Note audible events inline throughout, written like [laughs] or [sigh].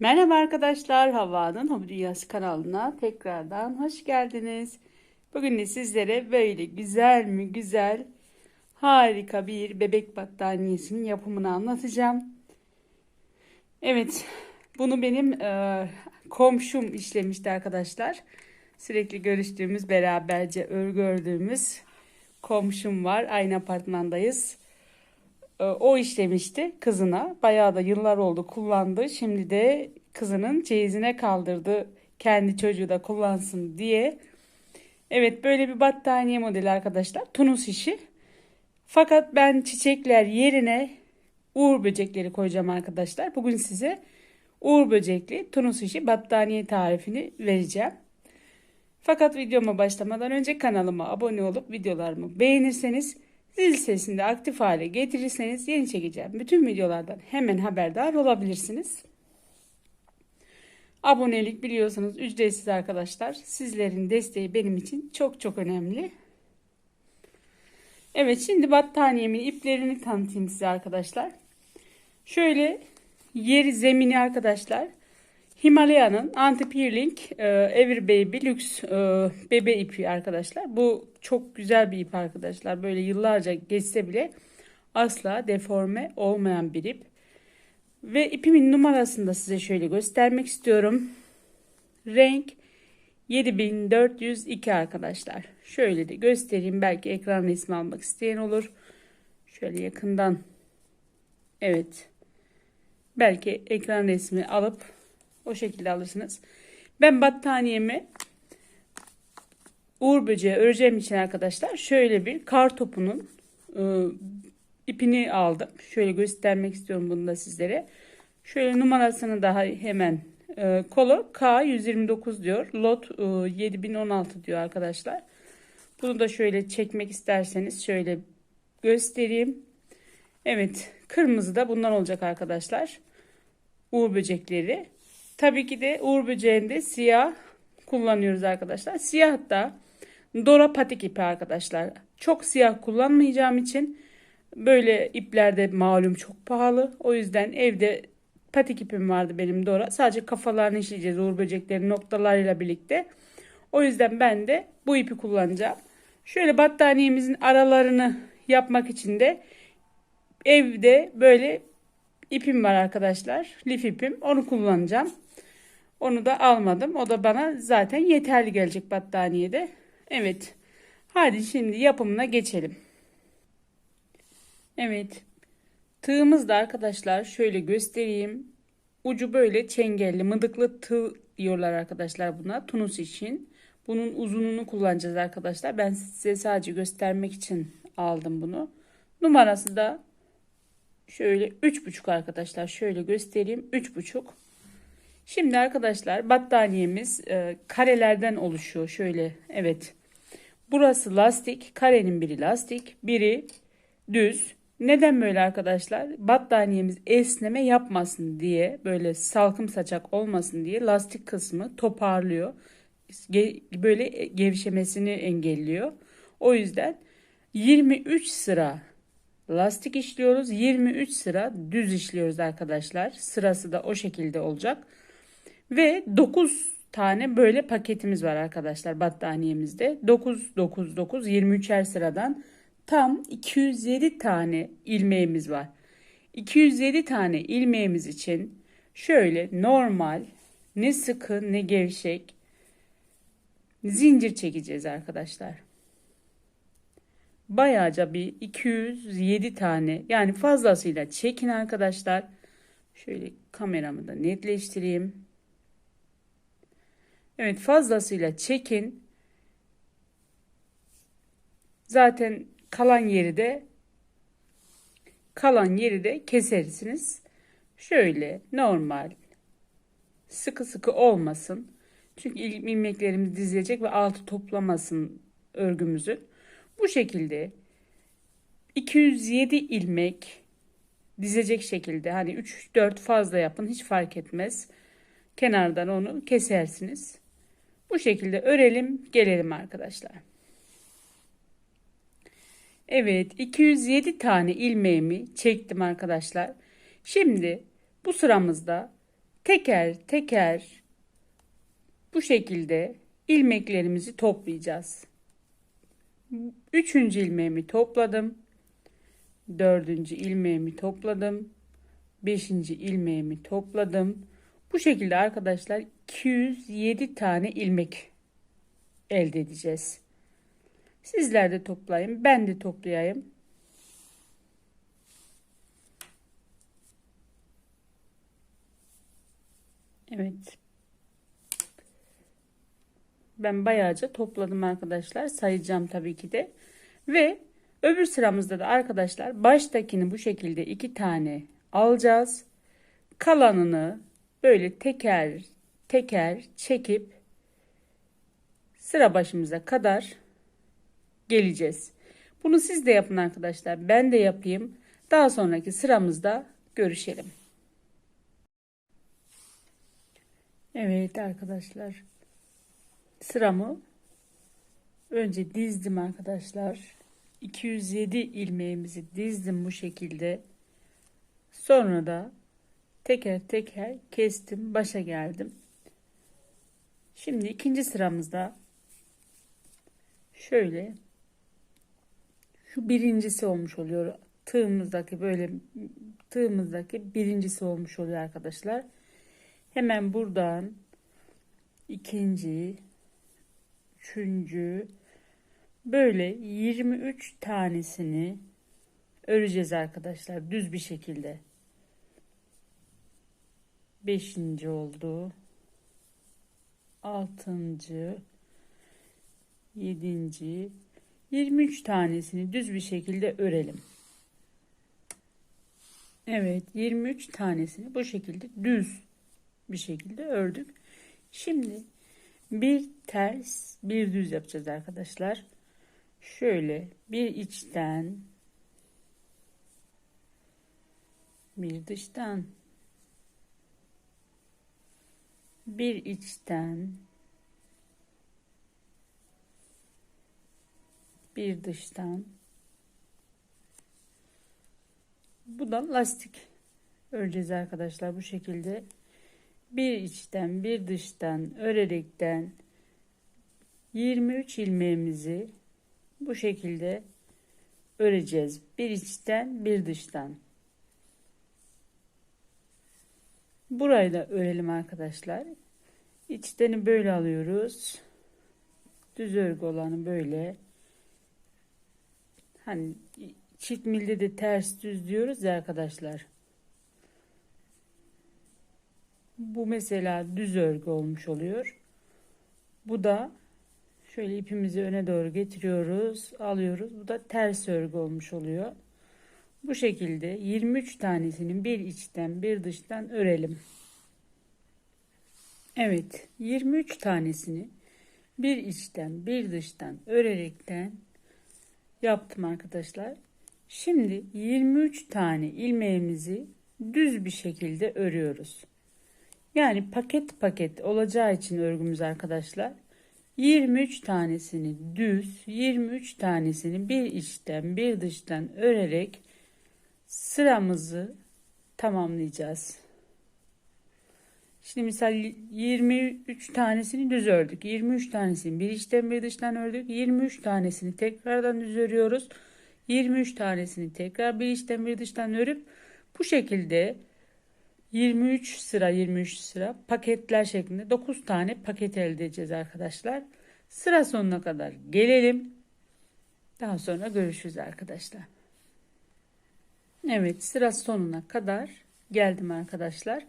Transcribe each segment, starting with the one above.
Merhaba arkadaşlar, Havva'nın Hobi Dünyası kanalına tekrardan hoş geldiniz. Bugün de sizlere böyle güzel mi güzel, harika bir bebek battaniyesinin yapımını anlatacağım. Evet, bunu benim e, komşum işlemişti arkadaşlar. Sürekli görüştüğümüz, beraberce ördüğümüz komşum var. Aynı apartmandayız. E, O işlemişti kızına. Bayağı da yıllar oldu kullandı. Şimdi de kızının çeyizine kaldırdı. Kendi çocuğu da kullansın diye. Evet böyle bir battaniye modeli arkadaşlar. Tunus işi. Fakat ben çiçekler yerine uğur böcekleri koyacağım arkadaşlar. Bugün size uğur böcekli Tunus işi battaniye tarifini vereceğim. Fakat videoma başlamadan önce kanalıma abone olup videolarımı beğenirseniz zil sesini de aktif hale getirirseniz yeni çekeceğim bütün videolardan hemen haberdar olabilirsiniz. Abonelik biliyorsanız ücretsiz arkadaşlar. Sizlerin desteği benim için çok çok önemli. Evet şimdi battaniyemin iplerini tanıtayım size arkadaşlar. Şöyle yeri zemini arkadaşlar. Himalaya'nın Anti-Peeling e, Ever Baby Lux e, bebe ipi arkadaşlar. Bu çok güzel bir ip arkadaşlar. Böyle yıllarca geçse bile asla deforme olmayan bir ip. Ve ipimin numarasını da size şöyle göstermek istiyorum. Renk 7402 arkadaşlar. Şöyle de göstereyim. Belki ekran resmi almak isteyen olur. Şöyle yakından. Evet. Belki ekran resmi alıp o şekilde alırsınız. Ben battaniyemi uğur böceği öreceğim için arkadaşlar şöyle bir kar topunun e, ipini aldım. Şöyle göstermek istiyorum bunu da sizlere. Şöyle numarasını daha hemen e, kolu K129 diyor. Lot e, 7016 diyor arkadaşlar. Bunu da şöyle çekmek isterseniz şöyle göstereyim. Evet kırmızı da bundan olacak arkadaşlar. Uğur böcekleri. Tabii ki de uğur böceğinde siyah kullanıyoruz arkadaşlar. Siyah da Dora patik ipi arkadaşlar. Çok siyah kullanmayacağım için böyle iplerde malum çok pahalı. O yüzden evde patik ipim vardı benim Dora. Sadece kafalarını işleyeceğiz uğur böceklerin noktalarıyla birlikte. O yüzden ben de bu ipi kullanacağım. Şöyle battaniyemizin aralarını yapmak için de evde böyle ipim var arkadaşlar. Lif ipim. Onu kullanacağım. Onu da almadım. O da bana zaten yeterli gelecek battaniyede. Evet. Hadi şimdi yapımına geçelim. Evet. Tığımız da arkadaşlar şöyle göstereyim. Ucu böyle çengelli, mıdıklı tığ diyorlar arkadaşlar buna. Tunus için. Bunun uzunluğunu kullanacağız arkadaşlar. Ben size sadece göstermek için aldım bunu. Numarası da şöyle 3,5 arkadaşlar. Şöyle göstereyim. 3,5. Şimdi arkadaşlar battaniyemiz e, karelerden oluşuyor. Şöyle evet. Burası lastik. Karenin biri lastik. Biri düz. Neden böyle arkadaşlar? Battaniyemiz esneme yapmasın diye böyle salkım saçak olmasın diye lastik kısmı toparlıyor. Böyle gevşemesini engelliyor. O yüzden 23 sıra lastik işliyoruz. 23 sıra düz işliyoruz arkadaşlar. Sırası da o şekilde olacak. Ve 9 tane böyle paketimiz var arkadaşlar battaniyemizde. 9 9 9 23'er sıradan tam 207 tane ilmeğimiz var. 207 tane ilmeğimiz için şöyle normal ne sıkı ne gevşek zincir çekeceğiz arkadaşlar. Bayağıca bir 207 tane yani fazlasıyla çekin arkadaşlar. Şöyle kameramı da netleştireyim. Evet fazlasıyla çekin. Zaten kalan yeri de kalan yeri de kesersiniz. Şöyle normal sıkı sıkı olmasın. Çünkü ilmeklerimiz dizilecek ve altı toplamasın örgümüzü. Bu şekilde 207 ilmek dizecek şekilde hani 3-4 fazla yapın hiç fark etmez. Kenardan onu kesersiniz. Bu şekilde örelim gelelim arkadaşlar. Evet 207 tane ilmeğimi çektim arkadaşlar. Şimdi bu sıramızda teker teker bu şekilde ilmeklerimizi toplayacağız. Üçüncü ilmeğimi topladım. Dördüncü ilmeğimi topladım. Beşinci ilmeğimi topladım. Bu şekilde arkadaşlar 207 tane ilmek elde edeceğiz. Sizler de toplayın. Ben de toplayayım. Evet. Ben bayağıca topladım arkadaşlar. Sayacağım tabii ki de. Ve öbür sıramızda da arkadaşlar baştakini bu şekilde iki tane alacağız. Kalanını böyle teker teker çekip sıra başımıza kadar geleceğiz. Bunu siz de yapın arkadaşlar. Ben de yapayım. Daha sonraki sıramızda görüşelim. Evet arkadaşlar. Sıramı önce dizdim arkadaşlar. 207 ilmeğimizi dizdim bu şekilde. Sonra da teker teker kestim. Başa geldim. Şimdi ikinci sıramızda şöyle şu birincisi olmuş oluyor. Tığımızdaki böyle tığımızdaki birincisi olmuş oluyor arkadaşlar. Hemen buradan ikinci, üçüncü böyle 23 tanesini öreceğiz arkadaşlar düz bir şekilde. Beşinci oldu. Altıncı, yedinci, 23 tanesini düz bir şekilde örelim. Evet 23 tanesini bu şekilde düz bir şekilde ördük. Şimdi bir ters bir düz yapacağız arkadaşlar. Şöyle bir içten bir dıştan bir içten bir dıştan. Bu da lastik öreceğiz arkadaşlar bu şekilde. Bir içten bir dıştan örerekten 23 ilmeğimizi bu şekilde öreceğiz. Bir içten bir dıştan burayı da örelim arkadaşlar içteni böyle alıyoruz düz örgü olanı böyle Hani çift milde de ters düz diyoruz ya arkadaşlar. Bu mesela düz örgü olmuş oluyor. Bu da şöyle ipimizi öne doğru getiriyoruz, alıyoruz. Bu da ters örgü olmuş oluyor. Bu şekilde 23 tanesinin bir içten bir dıştan örelim. Evet 23 tanesini bir içten bir dıştan örerekten yaptım arkadaşlar. Şimdi 23 tane ilmeğimizi düz bir şekilde örüyoruz. Yani paket paket olacağı için örgümüz arkadaşlar. 23 tanesini düz, 23 tanesini bir içten bir dıştan örerek sıramızı tamamlayacağız. Şimdi misal 23 tanesini düz ördük. 23 tanesini bir içten bir dıştan ördük. 23 tanesini tekrardan düz örüyoruz. 23 tanesini tekrar bir içten bir dıştan örüp bu şekilde 23 sıra 23 sıra paketler şeklinde 9 tane paket elde edeceğiz arkadaşlar. Sıra sonuna kadar gelelim. Daha sonra görüşürüz arkadaşlar. Evet sıra sonuna kadar geldim arkadaşlar.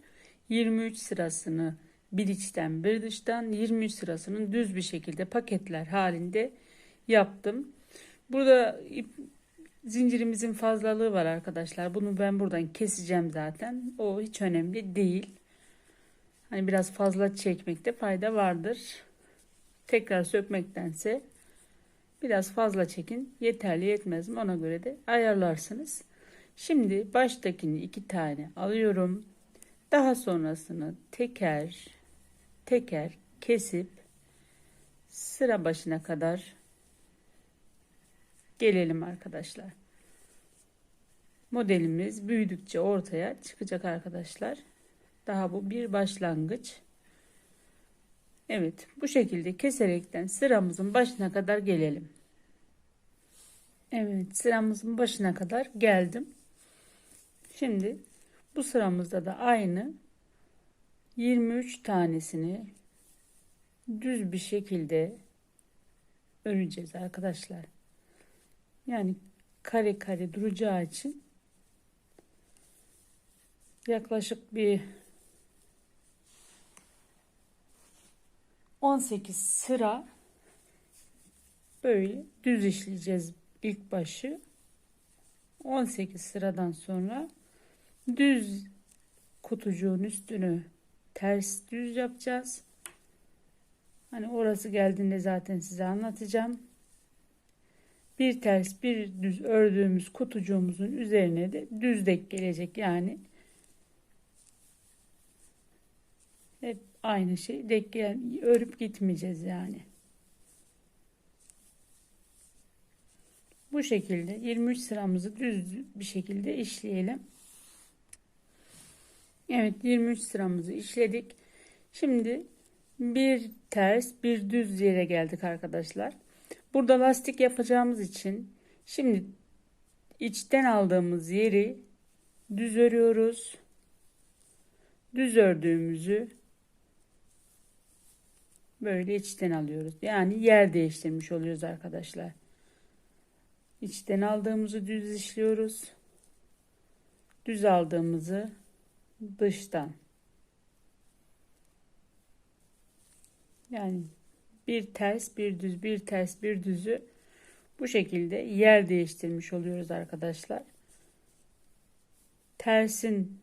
23 sırasını bir içten bir dıştan 23 sırasının düz bir şekilde paketler halinde yaptım. Burada ip, zincirimizin fazlalığı var arkadaşlar. Bunu ben buradan keseceğim zaten. O hiç önemli değil. Hani biraz fazla çekmekte fayda vardır. Tekrar sökmektense biraz fazla çekin. Yeterli yetmez mi ona göre de ayarlarsınız. Şimdi baştakini iki tane alıyorum. Daha sonrasını teker teker kesip sıra başına kadar gelelim arkadaşlar. Modelimiz büyüdükçe ortaya çıkacak arkadaşlar. Daha bu bir başlangıç. Evet bu şekilde keserekten sıramızın başına kadar gelelim. Evet sıramızın başına kadar geldim. Şimdi bu sıramızda da aynı 23 tanesini düz bir şekilde öreceğiz arkadaşlar. Yani kare kare duracağı için yaklaşık bir 18 sıra böyle düz işleyeceğiz ilk başı. 18 sıradan sonra düz kutucuğun üstünü ters düz yapacağız. Hani orası geldiğinde zaten size anlatacağım. Bir ters bir düz ördüğümüz kutucuğumuzun üzerine de düz dek gelecek. Yani hep aynı şey dek gel örüp gitmeyeceğiz yani. Bu şekilde 23 sıramızı düz bir şekilde işleyelim. Evet 23 sıramızı işledik. Şimdi bir ters bir düz yere geldik arkadaşlar. Burada lastik yapacağımız için şimdi içten aldığımız yeri düz örüyoruz. Düz ördüğümüzü böyle içten alıyoruz. Yani yer değiştirmiş oluyoruz arkadaşlar. İçten aldığımızı düz işliyoruz. Düz aldığımızı dıştan. Yani bir ters bir düz bir ters bir düzü bu şekilde yer değiştirmiş oluyoruz arkadaşlar. Tersin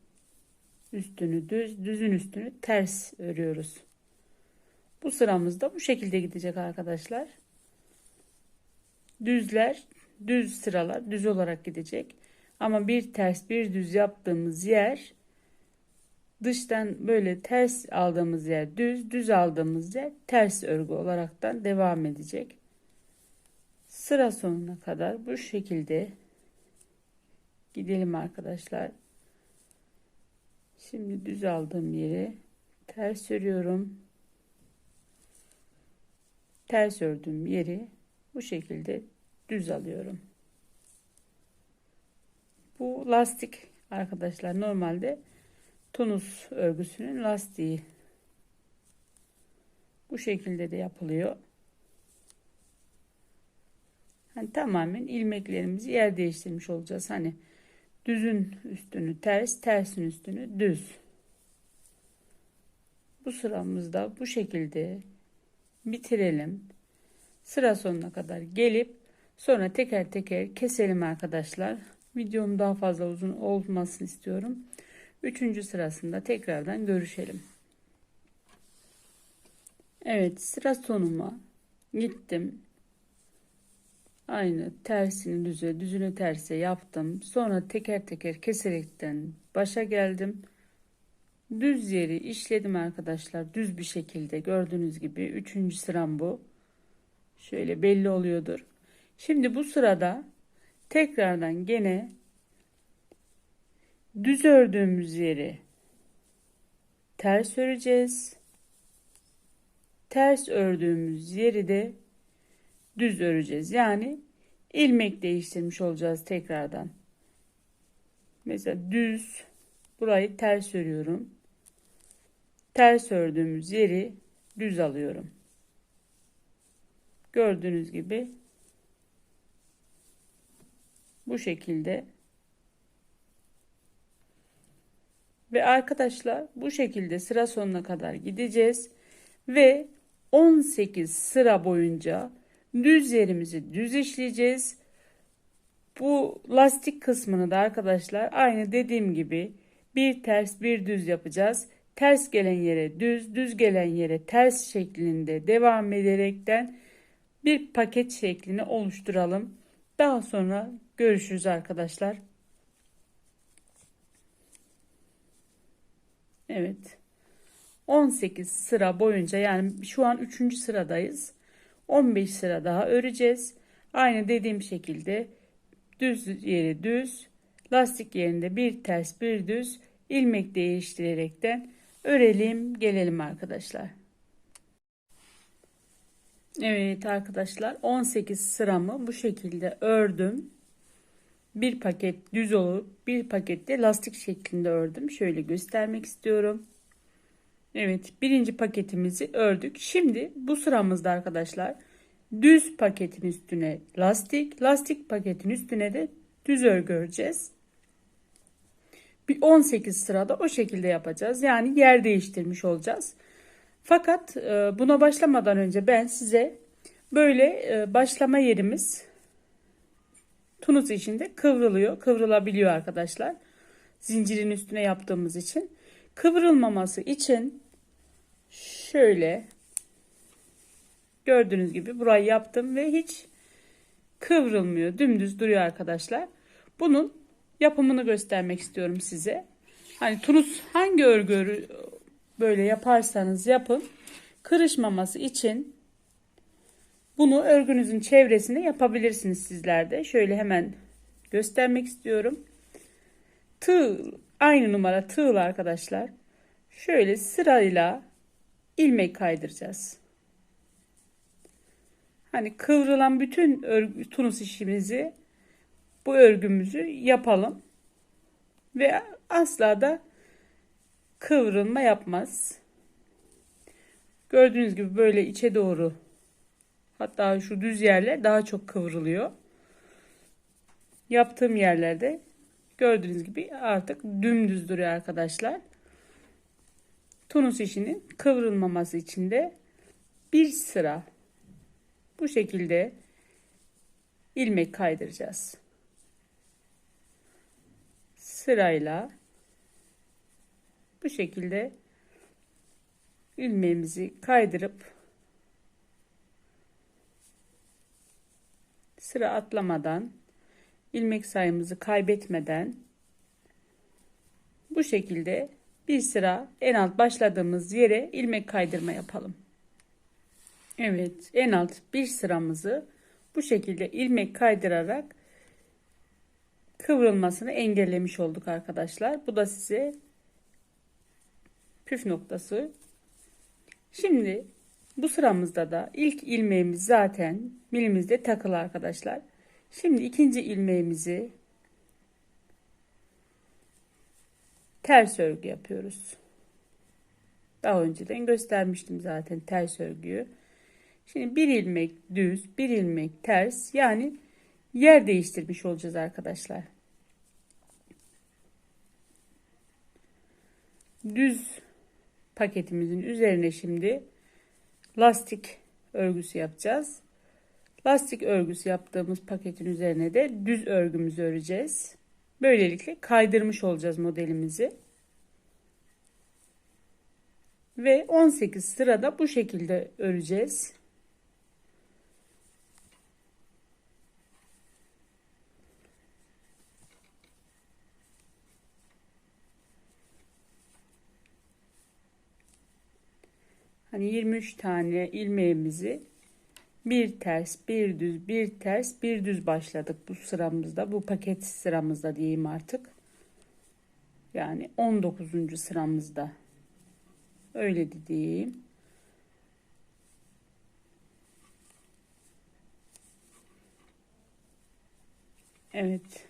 üstünü düz, düzün üstünü ters örüyoruz. Bu sıramızda bu şekilde gidecek arkadaşlar. Düzler, düz sıralar düz olarak gidecek. Ama bir ters bir düz yaptığımız yer dıştan böyle ters aldığımız yer düz, düz aldığımız yer ters örgü olaraktan devam edecek. Sıra sonuna kadar bu şekilde gidelim arkadaşlar. Şimdi düz aldığım yeri ters örüyorum. Ters ördüğüm yeri bu şekilde düz alıyorum. Bu lastik arkadaşlar normalde tunus örgüsünün lastiği. Bu şekilde de yapılıyor. Hani tamamen ilmeklerimizi yer değiştirmiş olacağız. Hani düzün üstünü ters, tersin üstünü düz. Bu sıramızda bu şekilde bitirelim. Sıra sonuna kadar gelip sonra teker teker keselim arkadaşlar. Videom daha fazla uzun olmasını istiyorum. Üçüncü sırasında tekrardan görüşelim. Evet sıra sonuma gittim. Aynı tersini düze, düzünü terse yaptım. Sonra teker teker keserekten başa geldim. Düz yeri işledim arkadaşlar. Düz bir şekilde gördüğünüz gibi. Üçüncü sıram bu. Şöyle belli oluyordur. Şimdi bu sırada tekrardan gene düz ördüğümüz yeri ters öreceğiz. Ters ördüğümüz yeri de düz öreceğiz. Yani ilmek değiştirmiş olacağız tekrardan. Mesela düz burayı ters örüyorum. Ters ördüğümüz yeri düz alıyorum. Gördüğünüz gibi bu şekilde Ve arkadaşlar bu şekilde sıra sonuna kadar gideceğiz. Ve 18 sıra boyunca düz yerimizi düz işleyeceğiz. Bu lastik kısmını da arkadaşlar aynı dediğim gibi bir ters bir düz yapacağız. Ters gelen yere düz, düz gelen yere ters şeklinde devam ederekten bir paket şeklini oluşturalım. Daha sonra görüşürüz arkadaşlar. Evet. 18 sıra boyunca yani şu an 3. sıradayız. 15 sıra daha öreceğiz. Aynı dediğim şekilde düz yeri düz, lastik yerinde bir ters bir düz ilmek değiştirerekten örelim gelelim arkadaşlar. Evet arkadaşlar 18 sıramı bu şekilde ördüm. Bir paket düz olup bir pakette lastik şeklinde ördüm. Şöyle göstermek istiyorum. Evet birinci paketimizi ördük. Şimdi bu sıramızda arkadaşlar düz paketin üstüne lastik, lastik paketin üstüne de düz örgü öreceğiz. Bir 18 sırada o şekilde yapacağız. Yani yer değiştirmiş olacağız. Fakat e, buna başlamadan önce ben size böyle e, başlama yerimiz tunus içinde kıvrılıyor. Kıvrılabiliyor arkadaşlar. Zincirin üstüne yaptığımız için. Kıvrılmaması için şöyle gördüğünüz gibi burayı yaptım ve hiç kıvrılmıyor. Dümdüz duruyor arkadaşlar. Bunun yapımını göstermek istiyorum size. Hani tunus hangi örgü böyle yaparsanız yapın kırışmaması için bunu örgünüzün çevresinde yapabilirsiniz sizler de. Şöyle hemen göstermek istiyorum. Tığ aynı numara tığla arkadaşlar. Şöyle sırayla ilmek kaydıracağız. Hani kıvrılan bütün örgü, tunus işimizi bu örgümüzü yapalım. Ve asla da kıvrılma yapmaz. Gördüğünüz gibi böyle içe doğru hatta şu düz yerler daha çok kıvrılıyor. Yaptığım yerlerde gördüğünüz gibi artık dümdüz duruyor arkadaşlar. Tunus işinin kıvrılmaması için de bir sıra bu şekilde ilmek kaydıracağız. Sırayla bu şekilde ilmeğimizi kaydırıp sıra atlamadan ilmek sayımızı kaybetmeden bu şekilde bir sıra en alt başladığımız yere ilmek kaydırma yapalım. Evet en alt bir sıramızı bu şekilde ilmek kaydırarak kıvrılmasını engellemiş olduk arkadaşlar. Bu da size püf noktası. Şimdi bu sıramızda da ilk ilmeğimiz zaten milimizde takılı arkadaşlar. Şimdi ikinci ilmeğimizi ters örgü yapıyoruz. Daha önceden göstermiştim zaten ters örgüyü. Şimdi bir ilmek düz, bir ilmek ters yani yer değiştirmiş olacağız arkadaşlar. Düz paketimizin üzerine şimdi lastik örgüsü yapacağız. Lastik örgüsü yaptığımız paketin üzerine de düz örgümüzü öreceğiz. Böylelikle kaydırmış olacağız modelimizi. Ve 18 sırada bu şekilde öreceğiz. Hani 23 tane ilmeğimizi bir ters, bir düz, bir ters, bir düz başladık bu sıramızda. Bu paket sıramızda diyeyim artık. Yani 19. sıramızda. Öyle de diyeyim. Evet.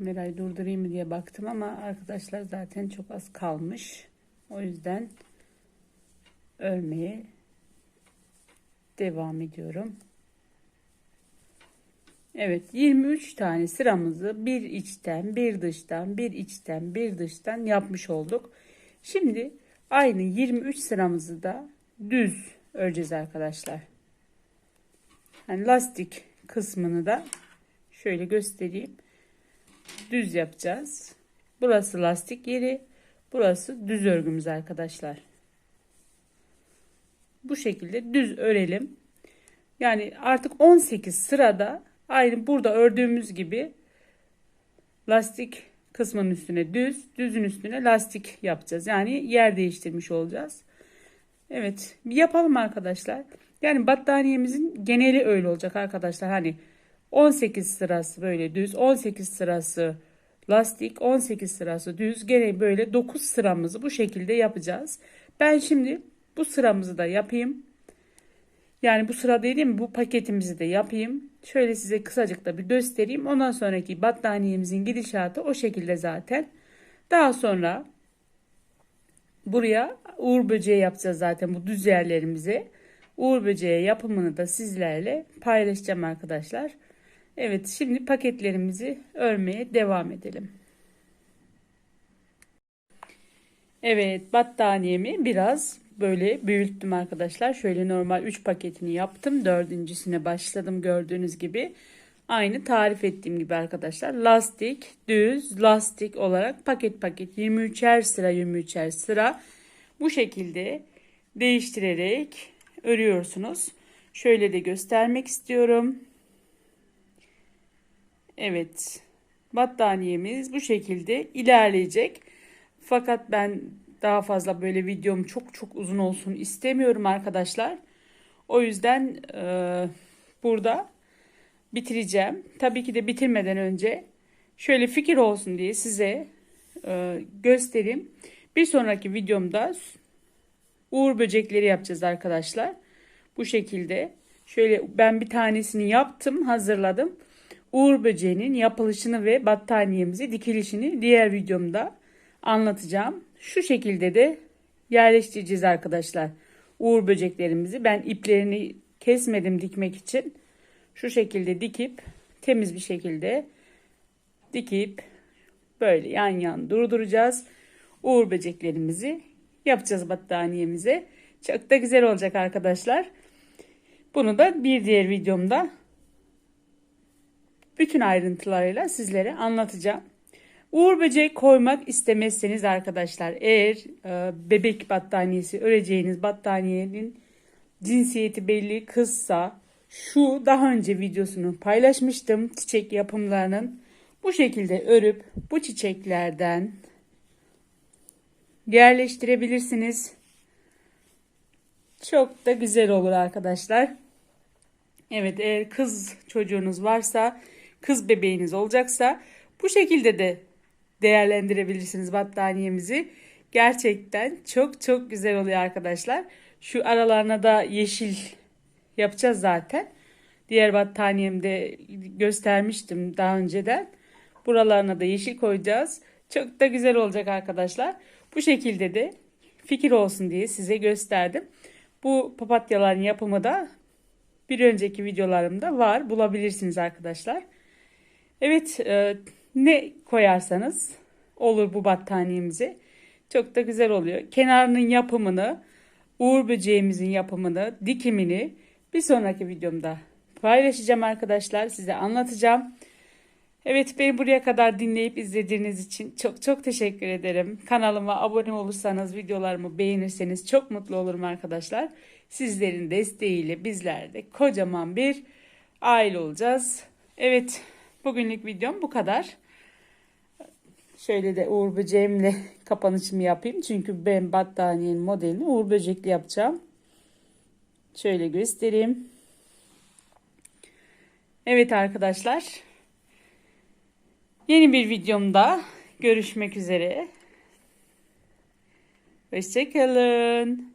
Kamerayı durdurayım diye baktım ama arkadaşlar zaten çok az kalmış. O yüzden örmeye devam ediyorum. Evet 23 tane sıramızı bir içten bir dıştan bir içten bir dıştan yapmış olduk. Şimdi aynı 23 sıramızı da düz öreceğiz arkadaşlar. Yani lastik kısmını da şöyle göstereyim düz yapacağız. Burası lastik yeri. Burası düz örgümüz arkadaşlar. Bu şekilde düz örelim. Yani artık 18 sırada aynı burada ördüğümüz gibi lastik kısmının üstüne düz, düzün üstüne lastik yapacağız. Yani yer değiştirmiş olacağız. Evet, yapalım arkadaşlar. Yani battaniyemizin geneli öyle olacak arkadaşlar. Hani 18 sırası böyle düz, 18 sırası lastik, 18 sırası düz. Gene böyle 9 sıramızı bu şekilde yapacağız. Ben şimdi bu sıramızı da yapayım. Yani bu sıra değil? Bu paketimizi de yapayım. Şöyle size kısacık da bir göstereyim. Ondan sonraki battaniyemizin gidişatı o şekilde zaten. Daha sonra buraya uğur böceği yapacağız zaten bu düz yerlerimize. Uğur böceği yapımını da sizlerle paylaşacağım arkadaşlar. Evet şimdi paketlerimizi örmeye devam edelim. Evet battaniyemi biraz böyle büyüttüm arkadaşlar. Şöyle normal 3 paketini yaptım. Dördüncüsüne başladım gördüğünüz gibi. Aynı tarif ettiğim gibi arkadaşlar. Lastik, düz, lastik olarak paket paket 23'er sıra 23'er sıra bu şekilde değiştirerek örüyorsunuz. Şöyle de göstermek istiyorum. Evet. Battaniyemiz bu şekilde ilerleyecek. Fakat ben daha fazla böyle videom çok çok uzun olsun istemiyorum arkadaşlar. O yüzden e, burada bitireceğim. Tabii ki de bitirmeden önce şöyle fikir olsun diye size e, göstereyim. Bir sonraki videomda uğur böcekleri yapacağız arkadaşlar. Bu şekilde. Şöyle ben bir tanesini yaptım, hazırladım. Uğur böceğinin yapılışını ve battaniyemizi dikilişini diğer videomda anlatacağım. Şu şekilde de yerleştireceğiz arkadaşlar. Uğur böceklerimizi ben iplerini kesmedim dikmek için. Şu şekilde dikip temiz bir şekilde dikip böyle yan yan durduracağız. Uğur böceklerimizi yapacağız battaniyemize. Çok da güzel olacak arkadaşlar. Bunu da bir diğer videomda bütün ayrıntılarıyla sizlere anlatacağım. Uğur böcek koymak istemezseniz arkadaşlar eğer e, bebek battaniyesi öreceğiniz battaniyenin cinsiyeti belli kızsa şu daha önce videosunu paylaşmıştım çiçek yapımlarının bu şekilde örüp bu çiçeklerden yerleştirebilirsiniz. Çok da güzel olur arkadaşlar. Evet eğer kız çocuğunuz varsa kız bebeğiniz olacaksa bu şekilde de değerlendirebilirsiniz battaniyemizi. Gerçekten çok çok güzel oluyor arkadaşlar. Şu aralarına da yeşil yapacağız zaten. Diğer battaniyemde göstermiştim daha önceden. Buralarına da yeşil koyacağız. Çok da güzel olacak arkadaşlar. Bu şekilde de fikir olsun diye size gösterdim. Bu papatyaların yapımı da bir önceki videolarımda var. Bulabilirsiniz arkadaşlar. Evet e, ne koyarsanız olur bu battaniyemize. Çok da güzel oluyor. Kenarının yapımını, uğur böceğimizin yapımını, dikimini bir sonraki videomda paylaşacağım arkadaşlar. Size anlatacağım. Evet beni buraya kadar dinleyip izlediğiniz için çok çok teşekkür ederim. Kanalıma abone olursanız, videolarımı beğenirseniz çok mutlu olurum arkadaşlar. Sizlerin desteğiyle bizler de kocaman bir aile olacağız. Evet bugünlük videom bu kadar. Şöyle de Uğur Böceğimle [laughs] kapanışımı yapayım. Çünkü ben battaniyenin modelini Uğur Böcekli yapacağım. Şöyle göstereyim. Evet arkadaşlar. Yeni bir videomda görüşmek üzere. Hoşçakalın.